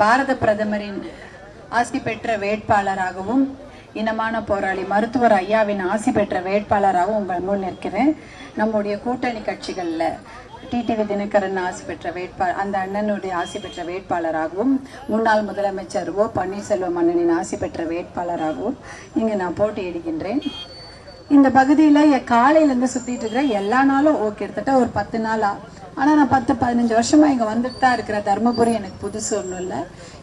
பாரத பிரதமரின் ஆசி பெற்ற வேட்பாளராகவும் இனமான போராளி மருத்துவர் ஐயாவின் ஆசி பெற்ற வேட்பாளராகவும் உங்கள் முன் நிற்கிறேன். நம்முடைய கூட்டணி கட்சிகளில் டிடிவி தினகரன் ஆசி பெற்ற வேட்பாளர் அந்த அண்ணனுடைய ஆசி பெற்ற வேட்பாளராகவும் முன்னாள் முதலமைச்சர் ஓ பன்னீர்செல்வம் அண்ணனின் ஆசி பெற்ற வேட்பாளராகவும் இங்கு நான் போட்டியிடுகின்றேன். இந்த பகுதியில் என் காலையிலேருந்து சுற்றிட்டு இருக்கிற எல்லா நாளும் ஓ கிட்டத்தட்ட ஒரு பத்து நாளாக ஆனால் நான் பத்து பதினஞ்சு வருஷமாக இங்கே வந்துட்டு தான் இருக்கிறேன். தருமபுரி எனக்கு புதுசு ஒன்றும் இல்லை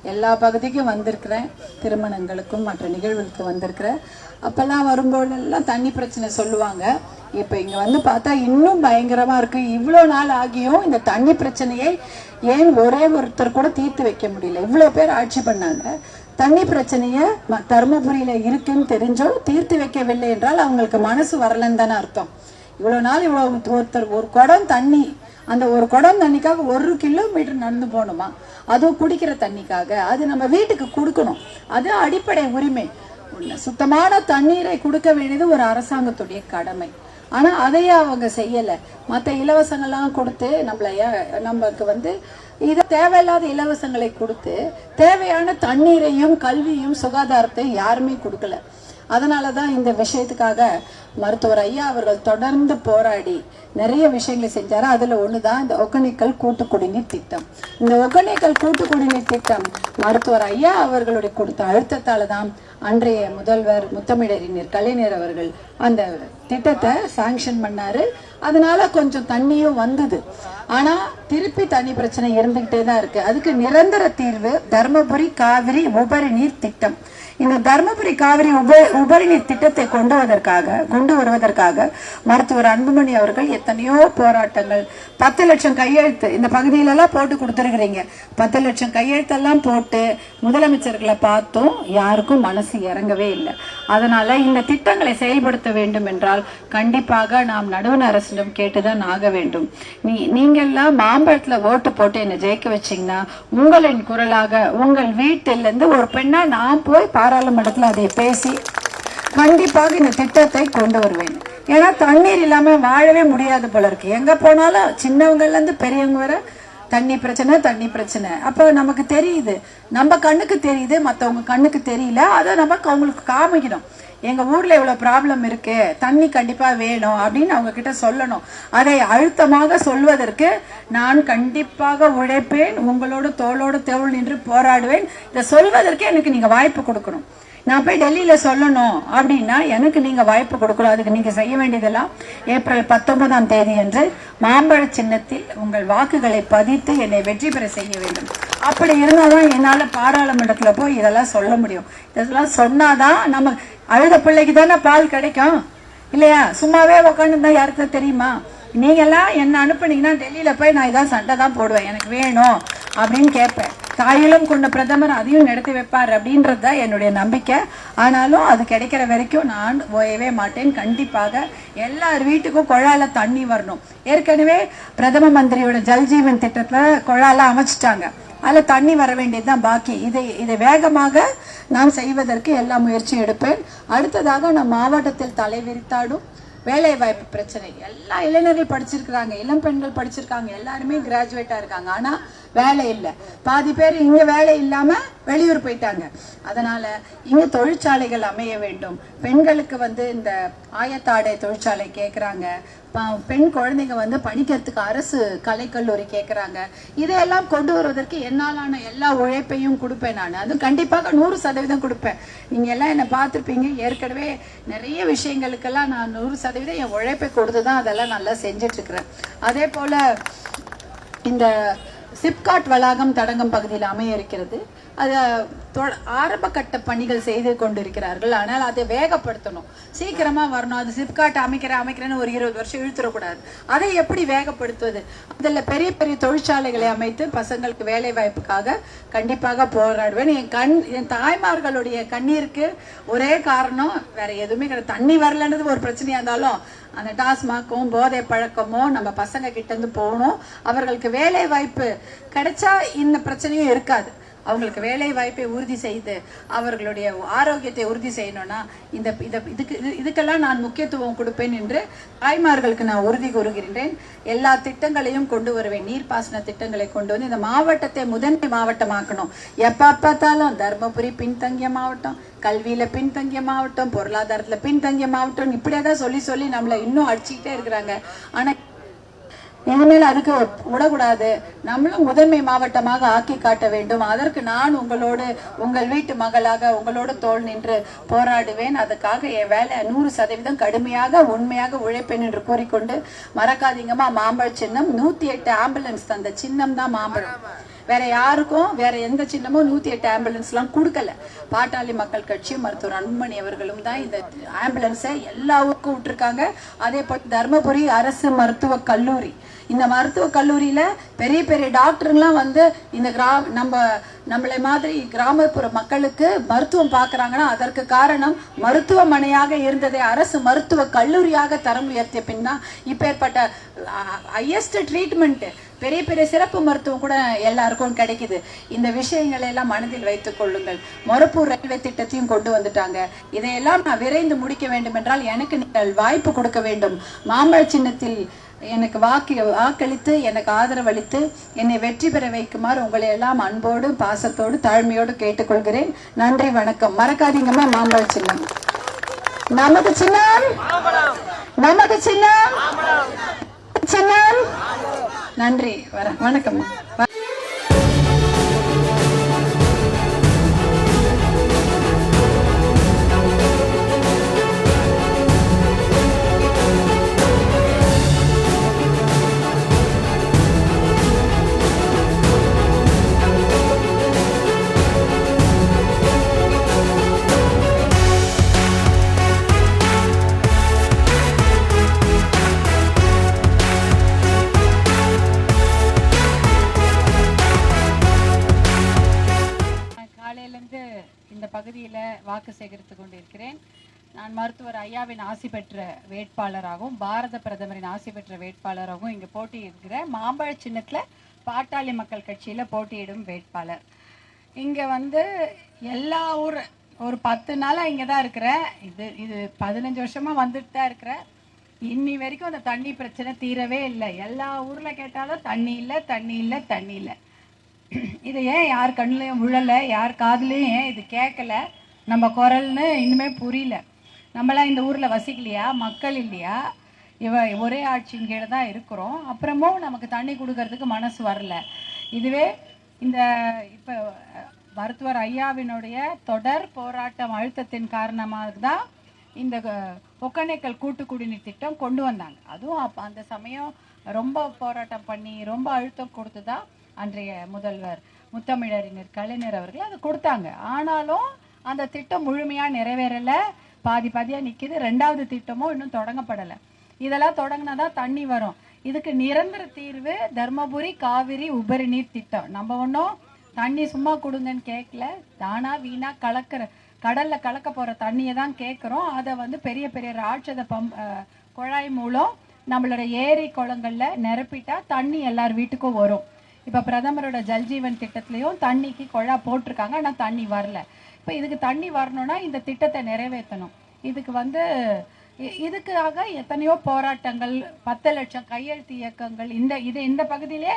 எல்லா பகுதிக்கும் வந்திருக்கிறேன். திருமணங்களுக்கும் மற்ற நிகழ்வுகளுக்கு வந்திருக்கிறேன். அப்போல்லாம் வரும்போதெல்லாம் தண்ணி பிரச்சனை சொல்லுவாங்க. இப்போ இங்கே வந்து பார்த்தா இன்னும் பயங்கரமாக இருக்குது இவ்வளோ நாள் ஆகியும் இந்த தண்ணி பிரச்சனையை ஏன் ஒரே ஒருத்தர் கூட தீர்த்து வைக்க முடியல? இவ்வளோ பேர் ஆட்சி பண்ணாங்க. தண்ணி பிரச்சனையை ம- இருக்குன்னு தெரிஞ்சும் தீர்த்து வைக்கவில்லை என்றால் அவங்களுக்கு மனசு வரலன்னு தானே அர்த்தம். இவ்வளோ நாள் இவ்வளவு ஒருத்தர் ஒரு குடம் தண்ணி. அந்த ஒரு குடம் தண்ணிக்காக ஒரு கிலோமீட்டர் நடந்து போகணுமா? அதுவும் குடிக்கிற தண்ணிக்காக. அது நம்ம வீட்டுக்கு கொடுக்கணும். அது அடிப்படை உரிமை. சுத்தமான தண்ணீரை கொடுக்க வேண்டியது ஒரு அரசாங்கத்துடைய கடமை. ஆனா அதையே அவங்க செய்யல. மத்த இலவசங்கள்லாம் கொடுத்து நம்மளைய நமக்கு வந்து இது தேவையில்லாத இலவசங்களை கொடுத்து தேவையான தண்ணீரையும் கல்வியும் சுகாதாரத்தையும் யாருமே கொடுக்கல. அதனால தான் இந்த விஷயத்துக்காக மருத்துவர் ஐயா அவர்கள் தொடர்ந்து போராடி நிறைய விஷயங்களை செஞ்சாரு. அதுல ஒண்ணுதான் இந்த ஒகேனக்கல் கூட்டு குடிநீர் திட்டம். இந்த ஒகேனக்கல் கூட்டு குடிநீர் திட்டம் மருத்துவர் ஐயா அவர்களுடைய கொடுத்த அழுத்தத்தால தான் அன்றைய முதல்வர் முத்தமிழறிஞர் கலைஞர் அவர்கள் அந்த திட்டத்தை சாங்ஷன் பண்ணாரு. அதனால கொஞ்சம் தண்ணியும் வந்தது. ஆனா திருப்பி தண்ணி பிரச்சனை இருந்துக்கிட்டே தான் இருக்கு. அதுக்கு நிரந்தர தீர்வு தர்மபுரி காவிரி உபரி நீர் திட்டம். இந்த தர்மபுரி காவிரி உப உபரி நீர் திட்டத்தை கொண்டு வருவதற்காக கொண்டு வருவதற்காக மருத்துவர் அன்புமணி அவர்கள் எத்தனையோ போராட்டங்கள் பத்து லட்சம் கையெழுத்து இந்த பகுதியிலலாம் போட்டு கொடுத்துருக்குறீங்க. பத்து லட்சம் கையெழுத்தெல்லாம் போட்டு முதலமைச்சர்களை பார்த்தும் யாருக்கும் மனசு இறங்கவே இல்லை. அதனால இந்த திட்டங்களை செயல்படுத்த வேண்டும் என்றால் கண்டிப்பாக நாம் நடுவண் அரசிடம் கேட்டுதான் ஆக வேண்டும். நீ நீங்கெல்லாம் மாம்பழத்துல ஓட்டு போட்டு என்னை ஜெயிக்க வச்சீங்கன்னா உங்களின் குரலாக உங்கள் வீட்டிலிருந்து ஒரு பெண்ணா நான் போய் பாராளுமன்றத்துல அதை பேசி கண்டிப்பாக இந்த திட்டத்தை கொண்டு வருவேன். ஏன்னா தண்ணீர் இல்லாம வாழவே முடியாது போல இருக்கு. எங்க போனாலும் சின்னவங்கள்ல இருந்து பெரியவங்க வரை தண்ணி பிரச்சனை தண்ணி பிரச்சனை. அப்போ நமக்கு தெரியுது. நம்ம கண்ணுக்கு தெரியுது மற்றவங்க கண்ணுக்கு தெரியல அதை நமக்கு அவங்களுக்கு காமிக்கணும். எங்க ஊர்ல இவ்வளோ ப்ராப்ளம் இருக்கு தண்ணி கண்டிப்பா வேணும் அப்படின்னு அவங்க கிட்ட சொல்லணும். அதை அழுத்தமாக சொல்வதற்கு நான் கண்டிப்பாக உழைப்பேன் உங்களோட தோளோடு தோள் நின்று போராடுவேன். இதை சொல்வதற்கு எனக்கு நீங்க வாய்ப்பு கொடுக்கணும். நான் போய் டெல்லியில சொல்லணும் அப்படின்னா எனக்கு நீங்க வாய்ப்பு கொடுக்கணும். அதுக்கு நீங்க செய்ய வேண்டியதெல்லாம் ஏப்ரல் பத்தொன்பதாம் தேதி அன்று மாம்பழ சின்னத்தில் உங்கள் வாக்குகளை பதித்து என்னை வெற்றி பெற செய்ய வேண்டும். அப்படி இருந்தாதான் என்னால பாராளுமன்றத்துல போய் இதெல்லாம் சொல்ல முடியும். இதெல்லாம் சொன்னாதான் நம்ம அழுத பிள்ளைக்கு தானே பால் கிடைக்கும். இல்லையா? சும்மாவே உக்காந்துருந்தா யாருக்கு தெரியுமா? நீங்க எல்லாம் என்ன அனுப்புனீங்கன்னா டெல்லியில போய் நான் இதான் சண்டை தான் போடுவேன். எனக்கு வேணும் அப்படின்னு கேட்பேன். தாயிலும் கொண்ட பிரதமர் அதையும் நடத்தி வைப்பார் அப்படின்றது தான் என்னுடைய நம்பிக்கை. ஆனாலும் அது கிடைக்கிற வரைக்கும் நான் ஓயவே மாட்டேன். கண்டிப்பாக எல்லார் வீட்டுக்கும் குழால தண்ணி வரணும். ஏற்கனவே பிரதம மந்திரியோட ஜல்ஜீவன் திட்டத்தில் குழால அமைச்சிட்டாங்க. அதுல தண்ணி வர வேண்டியதுதான் பாக்கி. இதை இதை வேகமாக நாம் செய்வதற்கு எல்லா முயற்சியும் எடுப்பேன். அடுத்ததாக நம் மாவட்டத்தில் தலைவிரித்தாடும் வேலை வாய்ப்பு பிரச்சனை. எல்லா இளைஞர்கள் படிச்சிருக்கிறாங்க இளம் பெண்கள் படிச்சிருக்காங்க எல்லாருமே கிராஜுவேட்டா இருக்காங்க. ஆனா வேலை இல்லை. பாதி பேர் இங்கே வேலை இல்லாமல் வெளியூர் போயிட்டாங்க. அதனால் இங்கே தொழிற்சாலைகள் அமைய வேண்டும். பெண்களுக்கு வந்து இந்த ஆயத்தாடை தொழிற்சாலை கேட்குறாங்க ப- பெண் குழந்தைங்க வந்து படிக்கிறதுக்கு அரசு கலைக்கல்லூரி கேட்குறாங்க இதையெல்லாம் கொண்டு வருவதற்கு என்னாலான எல்லா உழைப்பையும் கொடுப்பேன் நான். அது கண்டிப்பாக நூறு சதவீதம் கொடுப்பேன். நீங்கள் எல்லாம் என்னை பார்த்துருப்பீங்க. ஏற்கனவே நிறைய விஷயங்களுக்கெல்லாம் நான் நூறு சதவீதம் என் உழைப்பை கொடுத்து தான் அதெல்லாம் நல்லா செஞ்சிட்ருக்குறேன் அதே போல் இந்த சிப்காட் வளாகம் தடங்கம் பகுதியில் அமைய இருக்கிறது. அது தொ- ஆரம்ப கட்ட பணிகள் செய்து கொண்டிருக்கிறார்கள். ஆனால் அதை வேகப்படுத்தணும். சீக்கிரமா வரணும். அது சிப்காட் அமைக்கிற அமைக்கிறேன்னு ஒரு இருபது வருஷம் இழுத்துடக்கூடாது அதை எப்படி வேகப்படுத்துவது? அதில் பெரிய பெரிய தொழிற்சாலைகளை அமைத்து பசங்களுக்கு வேலை வாய்ப்புக்காக கண்டிப்பாக போராடுவேன். என் கண் என் தாய்மார்களுடைய கண்ணீருக்கு ஒரே காரணம் வேற எதுவுமே கிடையாது. தண்ணி வரலன்றது ஒரு பிரச்சனையா இருந்தாலும் அந்த டாஸ்மாக்கும் போதை பழக்கமும் நம்ம பசங்க கிட்ட இருந்து போகணும். அவர்களுக்கு வேலை வாய்ப்பு கிடைச்சா இந்த பிரச்சனையும் இருக்காது. அவங்களுக்கு வேலை வாய்ப்பை உறுதி செய்து அவர்களுடைய ஆரோக்கியத்தை உறுதி செய்யணும்னா இந்த இதை இதுக்கு இது- இதுக்கெல்லாம் நான் முக்கியத்துவம் கொடுப்பேன் என்று தாய்மார்களுக்கு நான் உறுதி கூறுகின்றேன். எல்லா திட்டங்களையும் கொண்டு வருவேன். நீர்ப்பாசன திட்டங்களை கொண்டு வந்து இந்த மாவட்டத்தை முதன்மை மாவட்டமாக்கணும். எப்போ பார்த்தாலும் தர்மபுரி பின்தங்கிய மாவட்டம் கல்வியில் பின்தங்கிய மாவட்டம் பொருளாதாரத்தில் பின்தங்கிய மாவட்டம் இப்படியே தான் சொல்லி சொல்லி நம்மளை இன்னும் அடிச்சுக்கிட்டே இருக்கிறாங்க. ஆனால் இனிமேல் அதுக்கு விடக்கூடாது. நம்மளும் முதன்மை மாவட்டமாக ஆக்கி காட்ட வேண்டும். அதற்கு நான் உங்களோடு உங்கள் வீட்டு மகளாக உங்களோடு தோல் நின்று போராடுவேன். அதுக்காக என் வேலை நூறு சதவீதம் கடுமையாக உண்மையாக உழைப்பேன் என்று கூறிக்கொண்டு மறக்காதீங்கம்மா. மாம்பழ சின்னம் நூத்தி எட்டு ஆம்புலன்ஸ் தந்த சின்னம் தான் மாம்பழம். வேற யாருக்கும் வேற எந்த சின்னமும் நூத்தி எட்டு ஆம்புலன்ஸ்லாம் கொடுக்கல. பாட்டாளி மக்கள் கட்சி மருத்துவர் அன்புமணி அவர்களும் தான் இந்த ஆம்புலன்ஸை எல்லா ஊருக்கும் விட்டுருக்காங்க. அதே போல் தர்மபுரி அரசு மருத்துவ கல்லூரி. இந்த மருத்துவ கல்லூரியில பெரிய பெரிய டாக்டருங்களாம் வந்து இந்த கிரா நம்ம நம்மளை மாதிரி கிராமப்புற மக்களுக்கு மருத்துவம் பார்க்குறாங்கன்னா அதற்கு காரணம் மருத்துவமனையாக இருந்ததை அரசு மருத்துவ கல்லூரியாக தரம் உயர்த்திய பின் தான் இப்பேற்பட்ட ஹையஸ்ட் ட்ரீட்மெண்ட் பெரிய பெரிய சிறப்பு மருத்துவம் கூட எல்லாருக்கும் கிடைக்குது. இந்த விஷயங்களை எல்லாம் மனதில் வைத்துக் கொள்ளுங்கள். மொரப்பூர் ரயில்வே திட்டத்தையும் கொண்டு வந்துட்டாங்க. இதையெல்லாம் நான் விரைந்து முடிக்க வேண்டும் என்றால் எனக்கு நீங்கள் வாய்ப்பு கொடுக்க வேண்டும். மாம்பழ சின்னத்தில் எனக்கு வாக்கு வாக்களித்து எனக்கு ஆதரவளித்து என்னை வெற்றி பெற வைக்குமாறு உங்களை எல்லாம் அன்போடு பாசத்தோடு தாழ்மையோடு கேட்டுக்கொள்கிறேன். நன்றி வணக்கம். மறக்காதீங்கம்மா மாம்பழ சின்னம். நமது சின்னம்? நமது சின்னம்? சின்னம்? நன்றி. வர வணக்கம்மா. வாக்கு சேகரித்து கொண்டிருக்கிறேன். நான் மருத்துவர் ஐயாவின் ஆசி பெற்ற வேட்பாளராகவும் பாரத பிரதமரின் ஆசி பெற்ற வேட்பாளராகவும் இங்கே போட்டியிடுகிறேன் மாம்பழ சின்னத்தில் பாட்டாளி மக்கள் கட்சியில் போட்டியிடும் வேட்பாளர். இங்கே வந்து எல்லா ஊர் ஒரு பத்து நாளாக இங்கே தான் இருக்கிறேன் இது இது பதினஞ்சு வருஷமாக வந்துட்டு தான் இருக்கிறேன் இன்னி வரைக்கும் அந்த தண்ணி பிரச்சனை தீரவே இல்லை. எல்லா ஊரில் கேட்டாலும் தண்ணி இல்லை தண்ணி இல்லை தண்ணி இல்லை. இது ஏன் யார் கண்ணுலையும் விழலை யார் காதுலையும் ஏன் இது கேட்கலை? நம்ம குரல்னு இன்னுமே புரியல. நம்மளாம் இந்த ஊரில் வசிக்கலையா? மக்கள் இல்லையா? இவ ஒரே ஆட்சியின் கீழே தான் இருக்கிறோம். அப்புறமும் நமக்கு தண்ணி கொடுக்கறதுக்கு மனசு வரல. இதுவே இந்த இப்போ மருத்துவர் ஐயாவினுடைய தொடர் போராட்டம் அழுத்தத்தின் காரணமாக தான் இந்த ஒக்கணைக்கல் கூட்டு குடிநீர் திட்டம் கொண்டு வந்தாங்க. அதுவும் அப்போ அந்த சமயம் ரொம்ப போராட்டம் பண்ணி ரொம்ப அழுத்தம் கொடுத்து தான் அன்றைய முதல்வர் முத்தமிழறிஞர் கலைஞர் அவர்கள் அதை கொடுத்தாங்க. ஆனாலும் அந்த திட்டம் முழுமையாக நிறைவேறல. பாதி பாதியாக நிற்கிது ரெண்டாவது திட்டமும் இன்னும் தொடங்கப்படலை. இதெல்லாம் தொடங்கினா தான் தண்ணி வரும். இதுக்கு நிரந்தர தீர்வு தர்மபுரி காவிரி உபரி நீர் திட்டம். நம்ம ஒன்றும் தண்ணி சும்மா கொடுங்கன்னு கேட்கல தானா வீணா கலக்கிற கடல்ல கலக்க போற தண்ணியை தான் கேட்குறோம் அதை வந்து பெரிய பெரிய ராட்சத பம்ப் குழாய் மூலம் நம்மளோட ஏரி குளங்கள்ல நிரப்பிட்டா தண்ணி எல்லார் வீட்டுக்கும் வரும். இப்போ பிரதமரோட ஜல்ஜீவன் திட்டத்திலையும் தண்ணிக்கு குழா போட்டிருக்காங்க ஆனால் தண்ணி வரல. இப்போ இதுக்கு தண்ணி வரணும்னா இந்த திட்டத்தை நிறைவேற்றணும். இதுக்கு வந்து இதுக்காக எத்தனையோ போராட்டங்கள் பத்து லட்சம் கையெழுத்து இயக்கங்கள் இந்த இது இந்த பகுதியிலே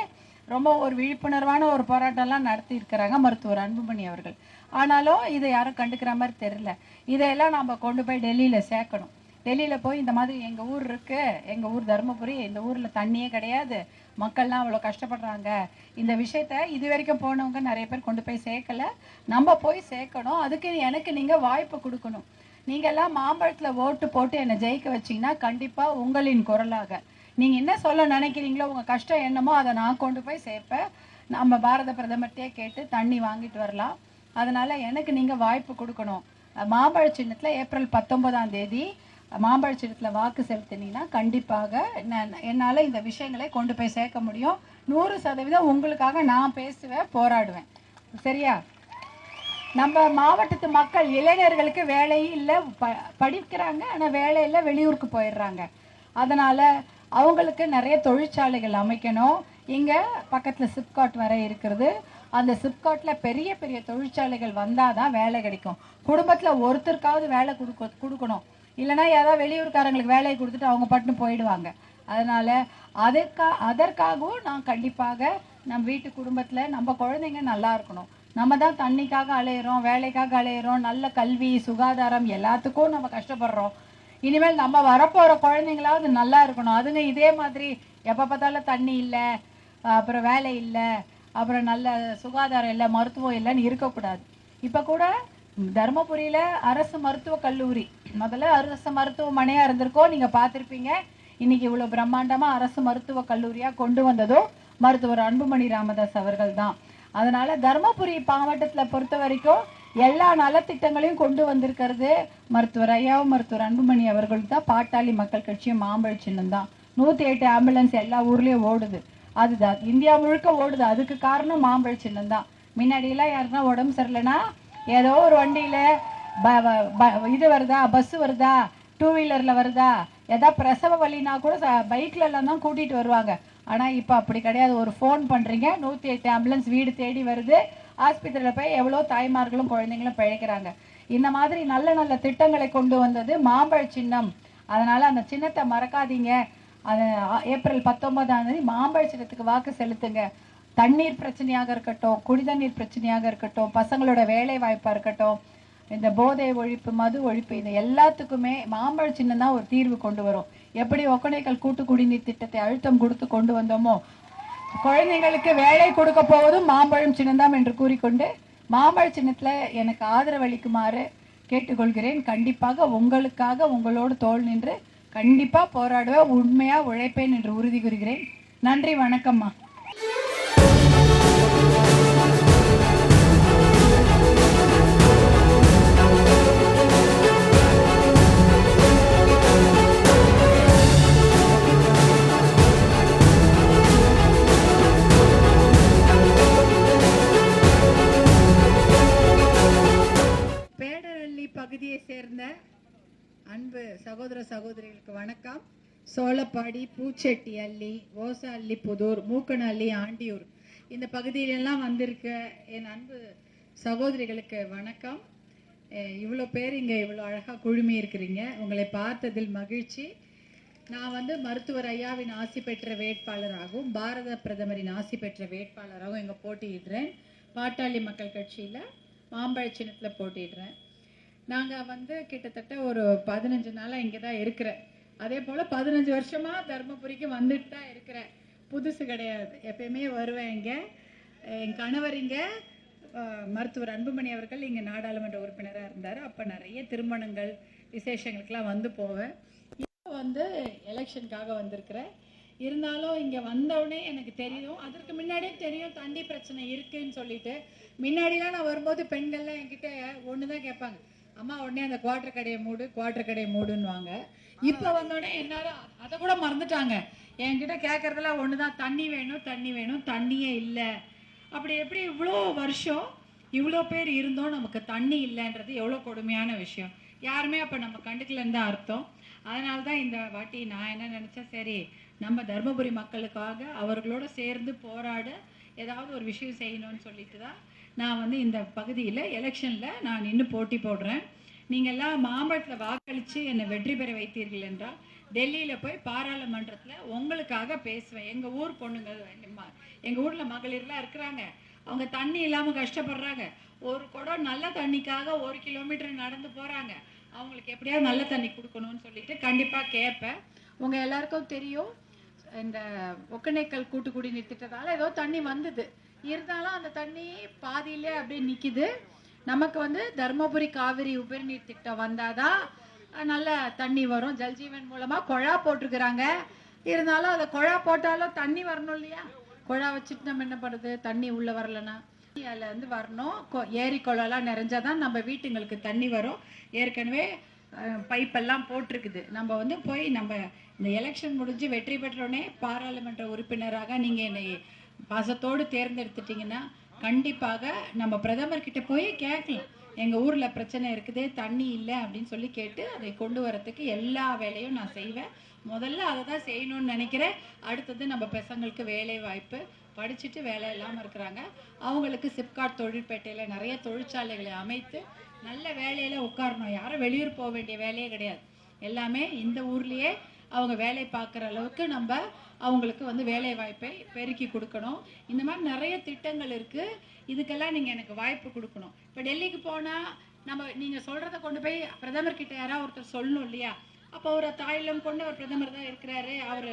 ரொம்ப ஒரு விழிப்புணர்வான ஒரு போராட்டம்லாம் நடத்தியிருக்கிறாங்க மருத்துவர் அன்புமணி அவர்கள். ஆனாலும் இதை யாரும் கண்டுக்கிற மாதிரி தெரியல. இதையெல்லாம் நம்ம கொண்டு போய் டெல்லியில் சேர்க்கணும். டெல்லியில போய் இந்த மாதிரி எங்கள் ஊர் இருக்குது எங்கள் ஊர் தருமபுரி இந்த ஊரில் தண்ணியே கிடையாது மக்கள்லாம் அவ்வளோ கஷ்டப்படுறாங்க. இந்த விஷயத்த இது வரைக்கும் போனவங்க நிறைய பேர் கொண்டு போய் சேர்க்கல. நம்ம போய் சேர்க்கணும். அதுக்கு எனக்கு நீங்கள் வாய்ப்பு கொடுக்கணும். நீங்கள்லாம் மாம்பழத்தில் ஓட்டு போட்டு என்னை ஜெயிக்க வச்சீங்கன்னா கண்டிப்பாக உங்களின் குரலாக. நீங்கள் என்ன சொல்ல நினைக்கிறீங்களோ உங்கள் கஷ்டம் என்னமோ அதை நான் கொண்டு போய் சேர்ப்பேன். நம்ம பாரத பிரதமர்கிட்டே கேட்டு தண்ணி வாங்கிட்டு வரலாம். அதனால் எனக்கு நீங்கள் வாய்ப்பு கொடுக்கணும். மாம்பழ சின்னத்தில் ஏப்ரல் பத்தொன்பதாம் தேதி மாம்பழ வாக்கு செலுத்தினீங்கன்னா கண்டிப்பாக நான் இந்த விஷயங்களை கொண்டு போய் சேர்க்க முடியும். நூறு சதவீதம் உங்களுக்காக நான் பேசுவேன் போராடுவேன். சரியா? நம்ம மாவட்டத்து மக்கள் இளைஞர்களுக்கு வேலையும் இல்லை ப படிக்கிறாங்க ஆனால் வேலையில் வெளியூருக்கு போயிடுறாங்க. அதனால் அவங்களுக்கு நிறைய தொழிற்சாலைகள் அமைக்கணும். இங்கே பக்கத்தில் சிப்காட் வரை இருக்கிறது அந்த சிப்காட்டில் பெரிய பெரிய தொழிற்சாலைகள் வந்தால் தான் வேலை கிடைக்கும். குடும்பத்தில் ஒருத்தருக்காவது வேலை கொடுக்க கொடுக்கணும். இல்லைன்னா யாராவது வெளியூர்காரங்களுக்கு வேலையை கொடுத்துட்டு அவங்க பட்டுன்னு போயிடுவாங்க. அதனால அதற்கா அதற்காகவும் நான் கண்டிப்பாக நம் வீட்டு குடும்பத்தில் நம்ம குழந்தைங்க நல்லா இருக்கணும். நம்ம தான் தண்ணிக்காக அலையிறோம் வேலைக்காக அலையிறோம் நல்ல கல்வி சுகாதாரம் எல்லாத்துக்கும் நம்ம கஷ்டப்படுறோம். இனிமேல் நம்ம வரப்போகிற குழந்தைங்களாவது நல்லா இருக்கணும். அதுங்க இதே மாதிரி எப்போ பார்த்தாலும் தண்ணி இல்லை அப்புறம் வேலை இல்லை அப்புறம் நல்ல சுகாதாரம் இல்லை மருத்துவம் இல்லைன்னு இருக்கக்கூடாது. இப்போ கூட தருமபுரியில அரசு மருத்துவக் கல்லூரி. முதல்ல அரசு மருத்துவமனையா இருந்திருக்கோம் நீங்க பாத்திருப்பீங்க இன்னைக்கு இவ்வளவு பிரம்மாண்டமா அரசு மருத்துவக் கல்லூரியா கொண்டு வந்ததும் மருத்துவர் அன்புமணி ராமதாஸ் அவர்கள் தான். அதனால தருமபுரி மாவட்டத்துல பொறுத்த வரைக்கும் எல்லா நலத்திட்டங்களையும் கொண்டு வந்திருக்கிறது மருத்துவர் ஐயாவும் மருத்துவர் அன்புமணி அவர்கள் தான். பாட்டாளி மக்கள் கட்சியும் மாம்பழ சின்னம் தான். நூத்தி எட்டு ஆம்புலன்ஸ் எல்லா ஊர்லயும் ஓடுது. அதுதான். இந்தியா முழுக்க ஓடுது. அதுக்கு காரணம் மாம்பழ சின்னம் தான். முன்னாடி எல்லாம் யாருன்னா உடம்பு சரியில்லைன்னா ஏதோ ஒரு வண்டியில ப- ப- இது வருதா பஸ் வருதா டூ வீலர்ல வருதா ஏதா பிரசவ வழினா கூட பைக்லலாம் பைக்ல எல்லாம் தான் கூட்டிட்டு வருவாங்க. ஆனா இப்ப அப்படி கிடையாது. ஒரு ஃபோன் பண்றீங்க நூத்தி எட்டு ஆம்புலன்ஸ் வீடு தேடி வருது. ஆஸ்பத்திரியில போய் எவ்வளவு தாய்மார்களும் குழந்தைங்களும் பிழைக்கிறாங்க. இந்த மாதிரி நல்ல நல்ல திட்டங்களை கொண்டு வந்தது மாம்பழ சின்னம். அதனால அந்த சின்னத்தை மறக்காதீங்க. அது ஏப்ரல் பத்தொன்பதாம் தேதி மாம்பழ சின்னத்துக்கு வாக்கு செலுத்துங்க. தண்ணீர் பிரச்சனையாக இருக்கட்டும் குடிதண்ணீர் பிரச்சனையாக இருக்கட்டும் பசங்களோட வேலை வாய்ப்பாக இருக்கட்டும் இந்த போதை ஒழிப்பு மது ஒழிப்பு இது எல்லாத்துக்குமே மாம்பழ சின்னம் தான் ஒரு தீர்வு கொண்டு வரும். எப்படி ஒக்கணைக்கல் கூட்டு குடிநீர் திட்டத்தை அழுத்தம் கொடுத்து கொண்டு வந்தோமோ குழந்தைங்களுக்கு வேலை கொடுக்க போவதும் மாம்பழம் சின்னம்தான் என்று கூறிக்கொண்டு மாம்பழ சின்னத்தில் எனக்கு ஆதரவளிக்குமாறு கேட்டுக்கொள்கிறேன். கண்டிப்பாக உங்களுக்காக உங்களோடு தோல் நின்று கண்டிப்பாக போராடுவேன் உண்மையாக உழைப்பேன் என்று உறுதி கூறுகிறேன். நன்றி வணக்கம்மா. சோளப்பாடி பூச்செட்டி அள்ளி ஓசஅள்ளி புதூர் மூக்கனள்ளி ஆண்டியூர். இந்த பகுதியிலெல்லாம் வந்திருக்க என் அன்பு சகோதரிகளுக்கு வணக்கம். இவ்வளோ பேர் இங்கே இவ்வளோ அழகாக குழுமி இருக்கிறீங்க. உங்களை பார்த்ததில் மகிழ்ச்சி. நான் வந்து மருத்துவர் ஐயாவின் ஆசி பெற்ற வேட்பாளராகவும் பாரத பிரதமரின் ஆசி பெற்ற வேட்பாளராகவும் இங்கே போட்டியிடுறேன். பாட்டாளி மக்கள் கட்சியில் மாம்பழ சின்னத்தில் போட்டிடுறேன் நாங்கள் வந்து கிட்டத்தட்ட ஒரு பதினஞ்சு நாளாக இங்கே தான் இருக்கிறேன். அதே போல் பதினஞ்சு வருஷமாக தருமபுரிக்கு வந்துட்டு தான் இருக்கிறேன். புதுசு கிடையாது. எப்பயுமே வருவேன் இங்கே. என் கணவர் இங்கே மருத்துவர் அன்புமணி அவர்கள் இங்கே நாடாளுமன்ற உறுப்பினராக இருந்தார். அப்போ நிறைய திருமணங்கள் விசேஷங்களுக்கெல்லாம் வந்து போவேன். இப்போ வந்து எலெக்ஷனுக்காக வந்திருக்கிறேன். இருந்தாலும் இங்கே வந்தவுடனே எனக்கு தெரியும். அதற்கு முன்னாடியே தெரியும் தண்ணி பிரச்சனை இருக்குன்னு சொல்லிட்டு. முன்னாடிலாம் நான் வரும்போது பெண்கள்லாம் என்கிட்ட ஒன்று தான் கேட்பாங்க. அம்மா உடனே அந்த குவாட்டர் கடையை மூடு குவாட்டர் கடையை மூடுன்னுவாங்க. இப்போ வந்தோடனே என்னால அதை கூட மறந்துட்டாங்க. என்கிட்ட கேட்கறதெல்லாம் ஒன்று தான் தண்ணி வேணும் தண்ணி வேணும் தண்ணியே இல்லை. அப்படி எப்படி இவ்வளோ வருஷம் இவ்வளோ பேர் இருந்தோம் நமக்கு தண்ணி இல்லைன்றது எவ்வளோ கொடுமையான விஷயம். யாருமே அப்போ நம்ம கண்டுக்கலன்னு தான் அர்த்தம். அதனால தான் இந்த வாட்டி நான் என்ன நினச்சேன் சரி நம்ம தருமபுரி மக்களுக்காக அவர்களோட சேர்ந்து போராட ஏதாவது ஒரு விஷயம் செய்யணும்னு சொல்லிட்டு தான் நான் வந்து இந்த பகுதியில் எலெக்ஷனில் நான் நின்று போட்டி போடுறேன். நீங்கள்லாம் எல்லாம் மாம்பழத்தில் வாக்களித்து என்னை வெற்றி பெற வைத்தீர்கள் என்றால் டெல்லியில் போய் பாராளுமன்றத்தில் உங்களுக்காக பேசுவேன். எங்கள் ஊர் பொண்ணுங்க எங்கள் ஊரில் மகளிர்லாம் இருக்கிறாங்க. அவங்க தண்ணி இல்லாமல் கஷ்டப்படுறாங்க. ஒரு குடம் நல்ல தண்ணிக்காக ஒரு கிலோமீட்டர் நடந்து போகிறாங்க அவங்களுக்கு எப்படியாவது நல்ல தண்ணி கொடுக்கணும்னு சொல்லிட்டு கண்டிப்பாக கேட்பேன். உங்கள் எல்லாருக்கும் தெரியும் இந்த ஒக்கணைக்கல் கூட்டுக்குடி குடிநீர் திட்டத்தால ஏதோ தண்ணி வந்தது. இருந்தாலும் அந்த தண்ணி பாதியிலே அப்படியே நிக்குது. நமக்கு வந்து தர்மபுரி காவிரி உபரிநீர் திட்டம் வந்தாதான் நல்ல தண்ணி வரும். ஜல்ஜீவன் மூலமா குழா போட்டிருக்கிறாங்க. இருந்தாலும் அதை குழா போட்டாலும் தண்ணி வரணும் இல்லையா? குழா வச்சுட்டு நம்ம என்ன பண்ணுறது? தண்ணி உள்ள வரலன்னா அதில் வந்து வரணும். கொ- ஏரி குளம்லாம் நிறைஞ்சாதான் நம்ம வீட்டுங்களுக்கு தண்ணி வரும். ஏற்கனவே பைப்பெல்லாம் போட்டிருக்குது. நம்ம வந்து போய் நம்ம இந்த எலெக்ஷன் முடிஞ்சு வெற்றி பெற்றோடனே பாராளுமன்ற உறுப்பினராக நீங்கள் என்னை பாசத்தோடு தேர்ந்தெடுத்துட்டீங்கன்னா கண்டிப்பாக நம்ம பிரதமர் கிட்ட போய் கேட்கலாம். எங்கள் ஊரில் பிரச்சனை இருக்குது தண்ணி இல்லை அப்படின்னு சொல்லி கேட்டு அதை கொண்டு வரத்துக்கு எல்லா வேலையும் நான் செய்வேன். முதல்ல அதை தான் செய்யணும்னு நினைக்கிறேன். அடுத்தது நம்ம பசங்களுக்கு வேலை வாய்ப்பு படிச்சுட்டு வேலை இல்லாமல் இருக்கிறாங்க. அவங்களுக்கு சிப்காட் தொழிற்பேட்டையில் நிறைய தொழிற்சாலைகளை அமைத்து நல்ல வேலையில் உட்காரணும். யாரும் வெளியூர் போக வேண்டிய வேலையே கிடையாது. எல்லாமே இந்த ஊர்லேயே அவங்க வேலை பார்க்குற அளவுக்கு நம்ம அவங்களுக்கு வந்து வேலை வாய்ப்பை பெருக்கி கொடுக்கணும். இந்த மாதிரி நிறைய திட்டங்கள் இருக்குது இதுக்கெல்லாம் நீங்கள் எனக்கு வாய்ப்பு கொடுக்கணும். இப்போ டெல்லிக்கு போனால் நம்ம நீங்கள் சொல்கிறத கொண்டு போய் பிரதமர் கிட்ட யாராவது ஒருத்தர் சொல்லணும் இல்லையா? அப்போ ஒரு தாயிலம் கொண்டு அவர் பிரதமர் தான் இருக்கிறாரு. அவர்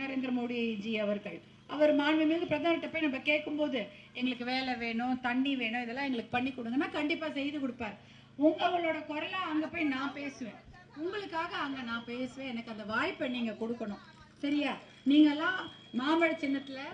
நரேந்திர மோடிஜி அவர்கள். அவர் மாண்புமிகு பிரதமர்கிட்ட போய் நம்ம கேட்கும்போது எங்களுக்கு வேலை வேணும் தண்ணி வேணும் இதெல்லாம் எங்களுக்கு பண்ணி கொடுங்கன்னா கண்டிப்பாக செய்து கொடுப்பார். உங்களோட குரலை அங்கே போய் நான் பேசுவேன். உங்களுக்காக அங்கே நான் பேசுவேன். எனக்கு அந்த வாய்ப்பை நீங்கள் கொடுக்கணும். சரியா? நீங்கெல்லாம் மாம்பழ சின்னத்தில்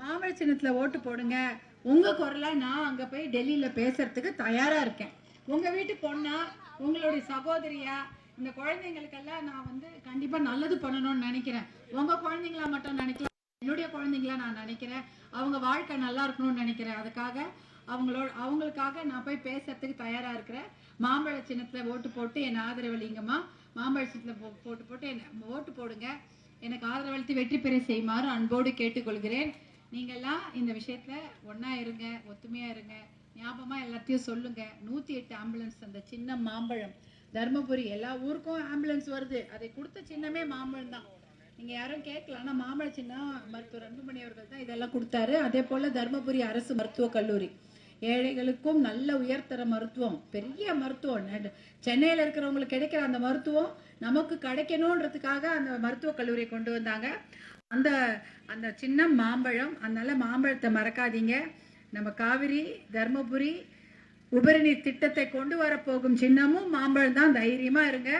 மாம்பழ சின்னத்துல ஓட்டு போடுங்க. உங்க குரலை நான் அங்க போய் டெல்லியில பேசுறதுக்கு தயாரா இருக்கேன். உங்க வீட்டு பொண்ணா உங்களுடைய சகோதரியா இந்த குழந்தைங்களுக்கெல்லாம் நான் வந்து கண்டிப்பா நல்லது பண்ணணும்னு நினைக்கிறேன். உங்க குழந்தைங்களா மட்டும் நினைக்கலாம். என்னுடைய குழந்தைங்களா நான் நினைக்கிறேன். அவங்க வாழ்க்கை நல்லா இருக்கணும்னு நினைக்கிறேன். அதுக்காக அவங்களோட அவங்களுக்காக நான் போய் பேசுறதுக்கு தயாரா இருக்கிறேன். மாம்பழ சின்னத்துல ஓட்டு போட்டு என்னை ஆதரவளிங்கம்மா மாம்பழ சின்னத்துல போ- போட்டு போட்டு என்ன ஓட்டு போடுங்க. எனக்கு ஆதரவளித்து வெற்றி பெற செய்யுமாறு அன்போடு கேட்டுக்கொள்கிறேன். நீங்கெல்லாம் இந்த விஷயத்துல ஒன்னா இருங்க ஒத்துமையா இருங்க. ஞாபகமா எல்லாத்தையும் சொல்லுங்க. நூத்தி எட்டு ஆம்புலன்ஸ் அந்த சின்ன மாம்பழம். தர்மபுரி எல்லா ஊருக்கும் ஆம்புலன்ஸ் வருது. அதை கொடுத்த சின்னமே மாம்பழம் தான். நீங்க யாரும் கேட்கல ஆனா மாம்பழ சின்னம் மருத்துவர் அன்புமணி அவர்கள் தான் இதெல்லாம் கொடுத்தாரு. அதே போல தர்மபுரி அரசு மருத்துவக் கல்லூரி. ஏழைகளுக்கும் நல்ல உயர்தர மருத்துவம் பெரிய மருத்துவம். சென்னையில் இருக்கிறவங்களுக்கு கிடைக்கிற அந்த மருத்துவம் நமக்கு கிடைக்கணுன்றதுக்காக அந்த மருத்துவக் கல்லூரியை கொண்டு வந்தாங்க. அந்த அந்த சின்ன மாம்பழம் அதனால மாம்பழத்தை மறக்காதீங்க. நம்ம காவிரி தர்மபுரி உபரிநீர் திட்டத்தை கொண்டு வரப்போகும் சின்னமும் மாம்பழம் தான். தைரியமாக இருங்க.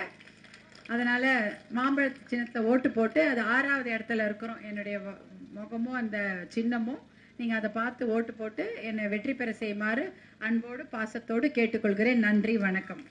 அதனால் மாம்பழ சின்னத்தை ஓட்டு போட்டு அது ஆறாவது இடத்துல இருக்கிறோம். என்னுடைய முகமும் அந்த சின்னமும். நீங்கள் அதை பார்த்து ஓட்டு போட்டு என்னை வெற்றி பெற செய்யுமாறு அன்போடு பாசத்தோடு கேட்டுக்கொள்கிறேன். நன்றி வணக்கம்.